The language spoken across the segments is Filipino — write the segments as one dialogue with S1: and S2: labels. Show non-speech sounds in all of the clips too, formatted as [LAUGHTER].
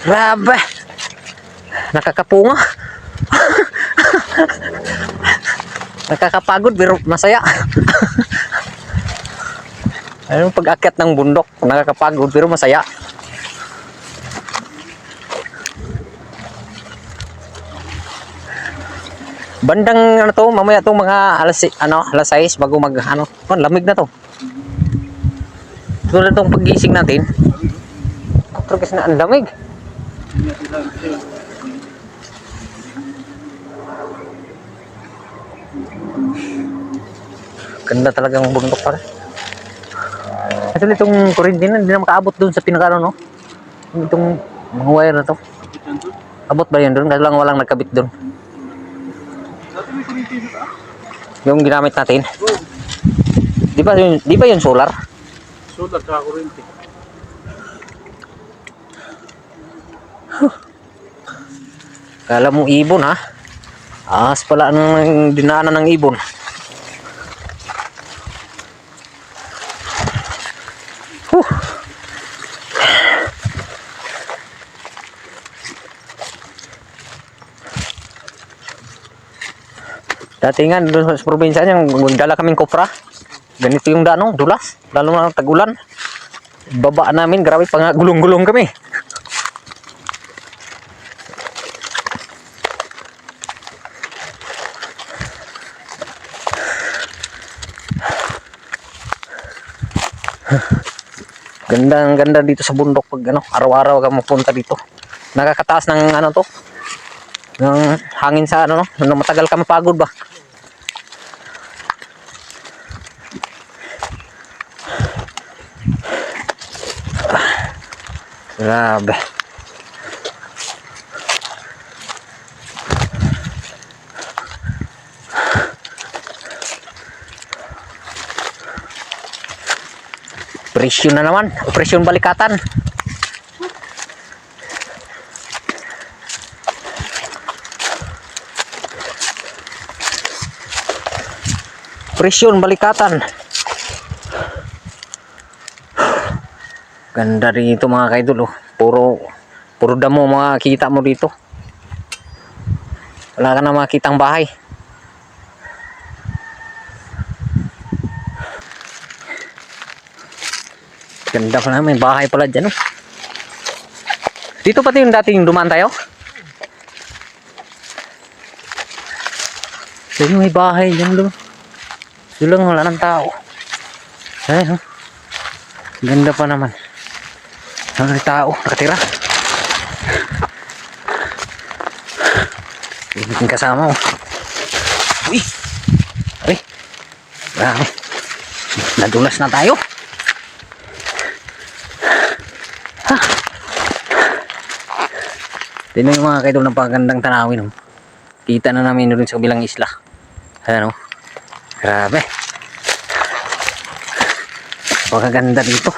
S1: Grabe. Nakakapunga. Nakakapagod pero masaya. Ayun pag-akyat ng bundok, nakakapagod pero masaya. Bandang ano to, mamaya to mga alas ano, alas 6 bago mag ano, oh, lamig na to. Tulad tong pagising natin. Kasi na ang lamig. Ganda talagang bundok pala. Actually, itong kuryente hindi na makaabot doon sa pinaka no? Itong mga wire na to. Abot ba yun doon? Kasi lang walang nagkabit doon. Yung ginamit natin. Di ba yun, di ba yun solar?
S2: Solar sa kuryente.
S1: Kala mo ibon ha? Ahas pala ang dinaanan ng ibon. Huh. Dati nga doon sa probinsya niya, magdala kaming kopra. Ganito yung dano, dulas. Lalo na tagulan. Baba namin, grabe pa nga gulong-gulong kami. Ganda ang ganda dito sa bundok pag ano, araw-araw ka mapunta dito. Nakakataas ng ano to. Ng hangin sa ano no, nung matagal ka mapagod ba. Grabe. Presyon na naman. Presyon balikatan. Presyon balikatan. Ganda dito mga kaidol. Oh. Puro, puro damo mga kita mo dito. Wala ka na makitang bahay. Ganda pala, may bahay pala dyan. Oh. Dito pati yung dating dumaan tayo. Dito may bahay dyan doon. Doon lang wala ng tao. Ayun oh. Ganda pa naman. Wala tao, nakatira. Yung kasama oh. Uy! Ay! Grabe. Nadulas na tayo. Tingnan yung mga kaidol ng pagandang tanawin. Oh. Kita na namin doon sa kabilang isla. Ayan oh. Grabe. Pagkaganda dito.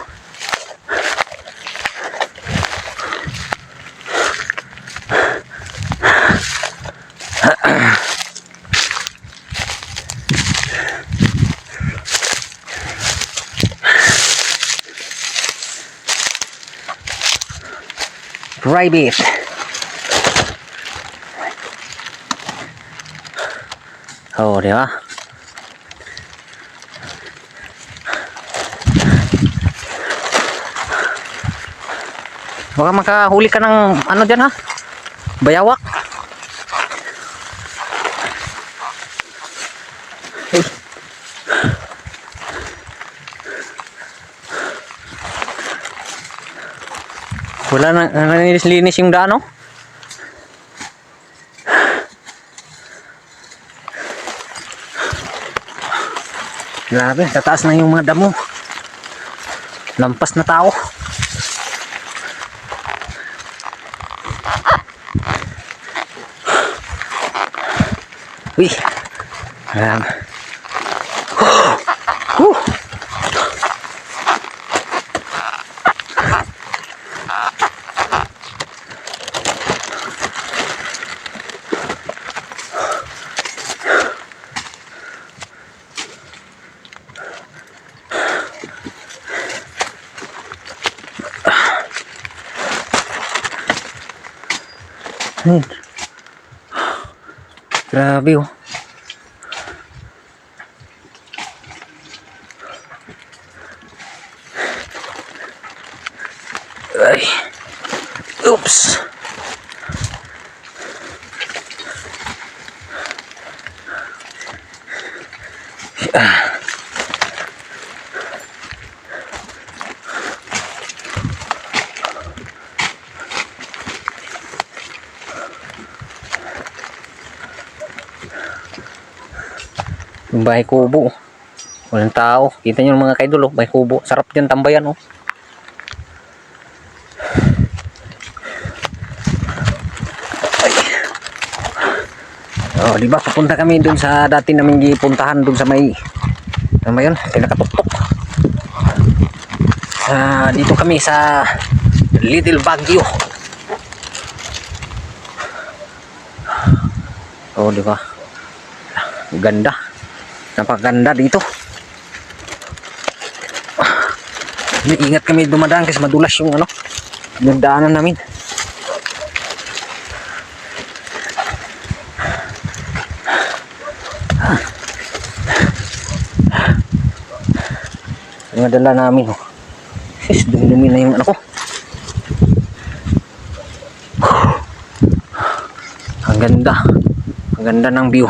S1: Private. Oh, di ba? Baka makahuli ka ng ano dyan ha? Bayawak. Uy. Wala na, nalinis-linis yung daan, oh. Grabe, tataas na yung mga damo. Lampas na tao. Uy. Alam. [GASPS] Huh. Ayun. Grabe oh. Ay. Oops. Yung bahay kubo. Walang tao. Kita nyo mga kaidol, oh. bahay kubo. Sarap dyan tambayan, oh. Oh, di ba? Papunta kami dun sa dati namin gipuntahan dun sa may ano ba yun? Pinakatuktok. Ah, dito kami sa Little Baguio. Oh, di ba? Ganda. Napakaganda dito. Ingat kami dumadaan kasi madulas yung ano, yung daanan namin. Yung dala namin, oh. Sis, dumi-dumi na yung ano ko. Ang ganda. Ang ganda ng view.